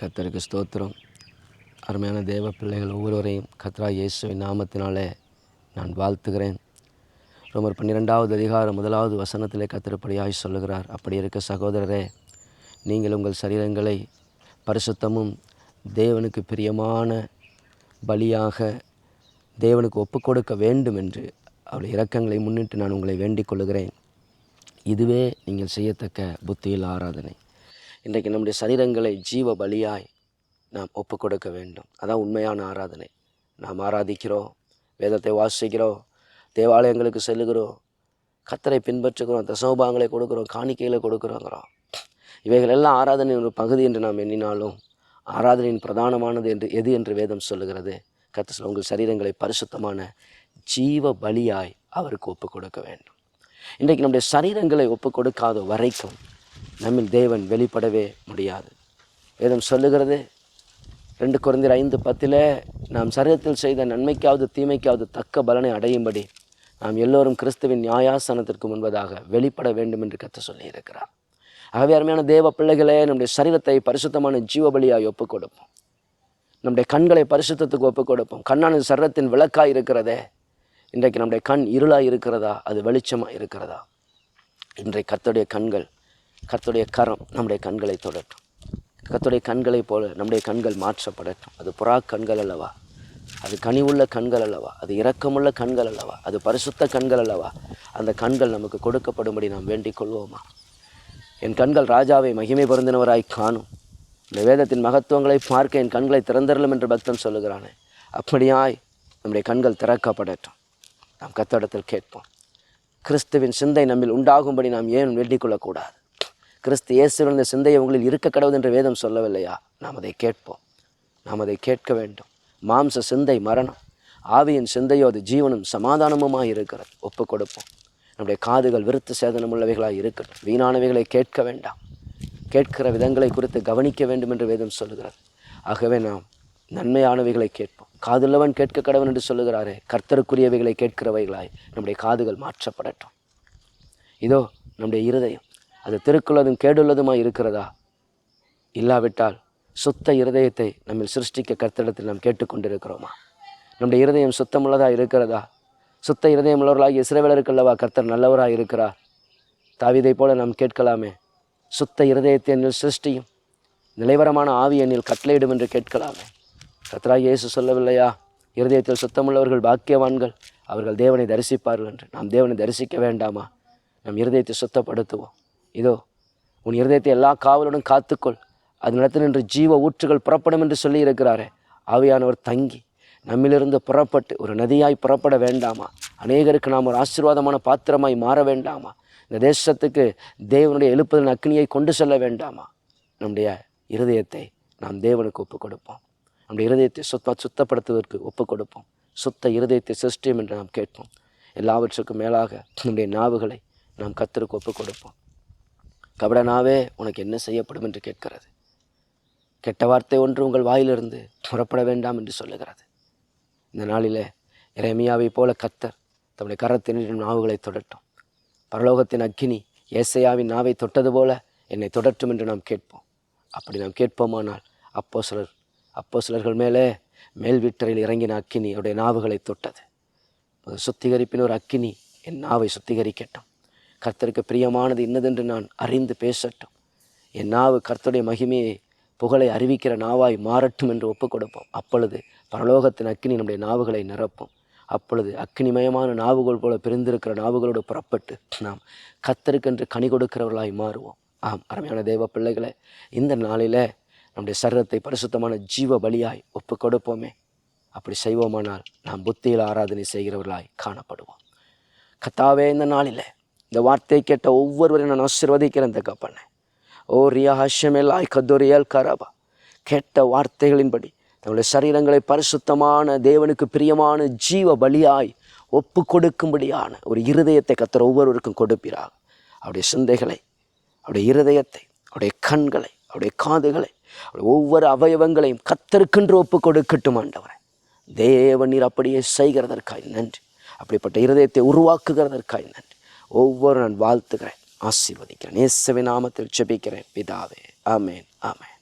கத்தருக்கு ஸ்தோத்திரம். அருமையான தேவ பிள்ளைகள் ஒவ்வொருவரையும் கத்ரா இயேசுவின் நாமத்தினாலே நான் வாழ்த்துகிறேன். ரோமர் பன்னிரெண்டாவது அதிகாரம் முதலாவது வசனத்திலே கத்திரப்படியாய் சொல்லுகிறார். அப்படி இருக்க சகோதரரே நீங்கள் உங்கள் சரீரங்களை பரிசுத்தமும் தேவனுக்கு பிரியமான பலியாக தேவனுக்கு ஒப்பு கொடுக்க வேண்டும் என்று அவருடைய இரக்கங்களை முன்னிட்டு நான் உங்களை வேண்டிக் கொள்கிறேன் இதுவே நீங்கள் செய்யத்தக்க புத்தியில் ஆராதனை. இன்றைக்கு நம்முடைய சரீரங்களை ஜீவ பலியாய் நாம் ஒப்பு கொடுக்க வேண்டும். அதான் உண்மையான ஆராதனை. நாம் ஆராதிக்கிறோம் வேதத்தை வாசிக்கிறோம் தேவாலயங்களுக்கு செல்லுகிறோம் கத்தரை பின்பற்றுகிறோம் தசோபாங்களை கொடுக்குறோம் காணிக்கையில் கொடுக்குறோங்கிறோம். இவைகள் எல்லாம் ஆராதனையின் ஒரு பகுதி என்று நாம் எண்ணினாலும் ஆராதனையின் பிரதானமானது என்று எது என்று வேதம் சொல்லுகிறது? கத்த உங்கள் சரீரங்களை பரிசுத்தமான ஜீவ பலியாய் அவருக்கு ஒப்பு கொடுக்க வேண்டும். இன்றைக்கு நம்முடைய சரீரங்களை ஒப்பு கொடுக்காத வரைக்கும் நம்மில் தேவன் வெளிப்படவே முடியாது. வேதம் சொல்லுகிறது ரெண்டு குறைந்தர் ஐந்து பத்தில் நாம் சரீரத்தில் செய்த நன்மைக்காவது தீமைக்காவது தக்க பலனை அடையும்படி நாம் எல்லோரும் கிறிஸ்துவின் நியாயாசனத்திற்கு முன்பதாக வெளிப்பட வேண்டும் என்று கற்று சொல்லியிருக்கிறார். ஆகவே அருமையான தேவ பிள்ளைகளே நம்முடைய சரீரத்தை பரிசுத்தமான ஜீவபலியாய் ஒப்புக் கொடுப்போம் நம்முடைய கண்களை பரிசுத்தத்துக்கு ஒப்புக் கொடுப்போம் கண்ணான சரீரத்தின் விளக்காக இருக்கிறதே. இன்றைக்கு நம்முடைய கண் இருளாக இருக்கிறதா? அது வெளிச்சமாக இருக்கிறதா? இன்றைக்கு கர்த்தருடைய கண்கள் கத்துடைய கரம் நம்முடைய கண்களை தொடட்டும். கத்துடைய கண்களைப் போல நம்முடைய கண்கள் மாற்றப்படட்டும். அது புறா கண்கள் அல்லவா? அது கனிவுள்ள கண்கள் அல்லவா? அது இரக்கமுள்ள கண்கள் அல்லவா? அது பரிசுத்த கண்கள் அல்லவா? அந்த கண்கள் நமக்கு கொடுக்கப்படும்படி நாம் வேண்டிக் கொள்வோமா? என் கண்கள் ராஜாவை மகிமை பொருந்தினவராய் காணும். இந்த வேதத்தின் மகத்துவங்களை பார்க்க என் கண்களை திறந்தரலும் என்று பக்தன் சொல்லுகிறானே. அப்படியாய் நம்முடைய கண்கள் திறக்கப்படட்டும். நாம் கத்தடத்தில் கேட்போம். கிறிஸ்துவின் சிந்தை நம்மில் உண்டாகும்படி நாம் ஏன் வேண்டிக் கொள்ளக்கூடாது? கிறிஸ்து இயேசுவின் சிந்தையை உங்களில் இருக்க கடவுள் என்று வேதம் சொல்லவில்லையா? நாம் அதை கேட்போம். நாம் அதை கேட்க வேண்டும். மாம்ச சிந்தை மரணம். ஆவியின் சிந்தையோ அது ஜீவனும் சமாதானமுமாக இருக்கிறது. ஒப்பு கொடுப்போம். நம்முடைய காதுகள் விருத்து சேதனம் உள்ளவைகளாக இருக்கட்டும். வீணானவைகளை கேட்க வேண்டாம். கேட்கிற விதங்களை குறித்து கவனிக்க வேண்டும் என்று வேதம் சொல்லுகிறது. ஆகவே நாம் நன்மையானவைகளை கேட்போம். காதுள்ளவன் கேட்க கடவன் என்று சொல்லுகிறாரே கர்த்தருக்குரியவைகளை கேட்கிறவைகளாய் நம்முடைய காதுகள் மாற்றப்படட்டும். இதோ நம்முடைய இருதயம். அது திருக்குள்ளதும் கேடுள்ளதுமாக இருக்கிறதா? இல்லாவிட்டால் சுத்த இருதயத்தை நம்மில் சிருஷ்டிக்க கர்த்தடத்தில் நாம் கேட்டுக்கொண்டிருக்கிறோமா? நம்முடைய இருதயம் சுத்தமுள்ளதாக இருக்கிறதா? சுத்த இருதயம் உள்ளவர்களாகிய இஸ்ரவேலருக்கு அல்லவா கர்த்தர் நல்லவராக இருக்கிறார்? தாவிதை போல நாம் கேட்கலாமே. சுத்த இருதயத்தை என்னில் சிருஷ்டியும் நிலைவரமான ஆவி என்னில் கட்டளையிடும் என்று கேட்கலாமே. கர்த்தராக இயேசு சொல்லவில்லையா? இருதயத்தில் சுத்தமுள்ளவர்கள் பாக்கியவான்கள் அவர்கள் தேவனை தரிசிப்பார்கள் என்று. நாம் தேவனை தரிசிக்க வேண்டாமா? நம் இருதயத்தை சுத்தப்படுத்துவோம். இதோ உன் இருதயத்தை எல்லா காவலுடன் காத்துக்கொள். அது நின்று ஜீவ ஊற்றுகள் புறப்படும் என்று சொல்லியிருக்கிறாரே ஆவியானவர் தங்கி நம்மிலிருந்து புறப்பட்டு ஒரு நதியாய் புறப்பட வேண்டாமா? அநேகருக்கு நாம் ஒரு ஆசீர்வாதமான பாத்திரமாய் மாற வேண்டாமா? இந்த தேசத்துக்கு தேவனுடைய எழுப்புதல் அக்னியை கொண்டு செல்ல வேண்டாமா? நம்முடைய இருதயத்தை நாம் தேவனுக்கு ஒப்புக் கொடுப்போம். நம்முடைய இருதயத்தை சுத்த சுத்தப்படுத்துவதற்கு ஒப்புக் கொடுப்போம். சுத்த இருதயத்தை சிருஷ்டியம் என்று நாம் கேட்போம். எல்லாவற்றுக்கும் மேலாக நம்முடைய நாவுகளை நாம் கத்தருக்கு ஒப்புக் கொடுப்போம். கபடனாவே உனக்கு என்ன செய்யப்படும் என்று கேட்கிறது. கெட்ட வார்த்தை ஒன்று உங்கள் வாயிலிருந்து புறப்பட வேண்டாம் என்று சொல்லுகிறது. இந்த நாளிலே இறைமையாவை போல கத்தர் தம்முடைய கரத்தினரின் நாவுகளை தொடட்டும். பரலோகத்தின் அக்கினி ஏசையாவின் நாவை தொட்டது போல என்னை தொடட்டும் என்று நாம் கேட்போம். அப்படி நாம் கேட்போமானால் அப்போ சிலர் அப்போ சிலர்கள் மேலே மேல் வீட்டரில் இறங்கின அக்கினி அவருடைய நாவுகளை தொட்டது. ஒரு சுத்திகரிப்பின் ஒரு அக்கினி என் நாவை சுத்திகரிக்கட்டும். கர்த்தருக்கு பிரியமானது இன்னதென்று நான் அறிந்து பேசட்டும். என் நாவு கர்த்தருடைய மகிமையை புகழை அறிவிக்கிற நாவாய் மாறட்டும் என்று ஒப்புக் கொடுப்போம் அப்பொழுது பரலோகத்தின் அக்கினி நம்முடைய நாவுகளை நிரப்பும். அப்பொழுது அக்னிமயமான நாவுகள் போல பிரிந்திருக்கிற நாவுகளோடு புறப்பட்டு நாம் கத்தருக்கென்று கனி கொடுக்கிறவர்களாய் மாறுவோம். ஆம் அருமையான தேவ பிள்ளைகளை இந்த நாளில் நம்முடைய சரீரத்தை பரிசுத்தமான ஜீவ பலியாய் ஒப்பு கொடுப்போமே அப்படி செய்வோமானால் நாம் புத்தியில் ஆராதனை செய்கிறவர்களாய் காணப்படுவோம். கத்தாவே இந்த நாளில் இந்த வார்த்தை கேட்ட ஒவ்வொருவரையும் நான் ஆசிர்வதிக்கிறேன் தகப்பண்ணே ஓ ரியா ஹஷமெல்லாய் கத்தோரியல் கரபா. கேட்ட வார்த்தைகளின்படி தங்களுடைய சரீரங்களை பரிசுத்தமான தேவனுக்கு பிரியமான ஜீவ பலியாய் ஒப்பு கொடுக்கும்படியான ஒரு இருதயத்தை கத்துற ஒவ்வொருவருக்கும் கொடுப்பிறார் அவருடைய சிந்தைகளை அவருடைய இருதயத்தை அவருடைய கண்களை அவருடைய காதுகளை ஒவ்வொரு அவயவங்களையும் கத்தருக்கென்று ஒப்பு கொடுக்கட்டும் ஆண்டவரை. தேவ நீர் அப்படியே செய்கிறதற்காய் நன்றி. அப்படிப்பட்ட இருதயத்தை உருவாக்குகிறதற்காய் நன்றி. ஒவ்வொரு நான் வாழ்த்துகிறேன் ஆசீர்வதிக்கிறேன் இயேசுவின் நாமத்தில் செபிக்கிறேன் பிதாவே. ஆமேன் ஆமேன்.